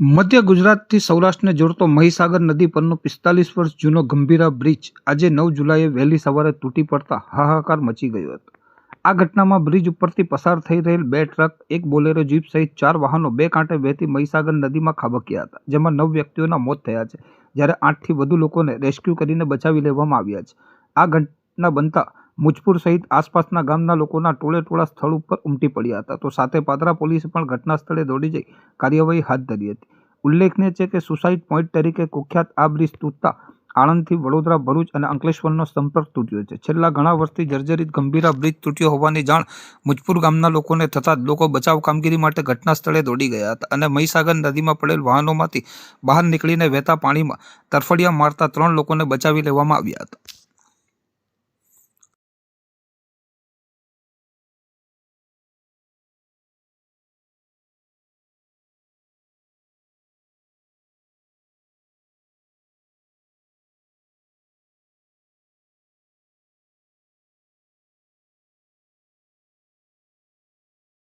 મધ્ય ગુજરાતથી સૌરાષ્ટ્રને જોડતો મહીસાગર નદી પરનો પિસ્તાલીસ વર્ષ જૂનો ગંભીરા બ્રિજ આજે નવ જુલાઈએ વહેલી સવારે તૂટી પડતા હાહાકાર મચી ગયો હતો. આ ઘટનામાં બ્રિજ ઉપરથી પસાર થઈ રહેલ બે ટ્રક, એક બોલેરો જીપ સહિત ચાર વાહનો બે કાંઠે વહેતી મહીસાગર નદીમાં ખાબક્યા હતા, જેમાં નવ વ્યક્તિઓના મોત થયા છે, જ્યારે આઠથી વધુ લોકોને રેસ્ક્યુ કરીને બચાવી લેવામાં આવ્યા છે. આ ઘટના બનતા મુજપુર સહિત આસપાસના ગામના લોકોના ટોળે ટોળા સ્થળ ઉપર ઉમટી પડ્યા હતા. તો સાથે પાદરા પોલીસે પણ ઘટના સ્થળે દોડી જઈ કાર્યવાહી હાથ ધરી હતી. ઉલ્લેખનીય છે કે સુસાઇડ પોઈન્ટ તરીકે કુખ્યાત આ બ્રિજ તૂટતા આણંદથી વડોદરા, ભરૂચ અને અંકલેશ્વરનો સંપર્ક તૂટ્યો છે. છેલ્લા ઘણા વર્ષથી જર્જરિત ગંભીરા બ્રિજ તૂટ્યો હોવાની જાણ મુજપુર ગામના લોકોને થતાં લોકો બચાવ કામગીરી માટે ઘટના સ્થળે દોડી ગયા હતા અને મહીસાગર નદીમાં પડેલ વાહનોમાંથી બહાર નીકળીને વહેતા પાણીમાં તરફડિયા મારતા ત્રણ લોકોને બચાવી લેવામાં આવ્યા હતા.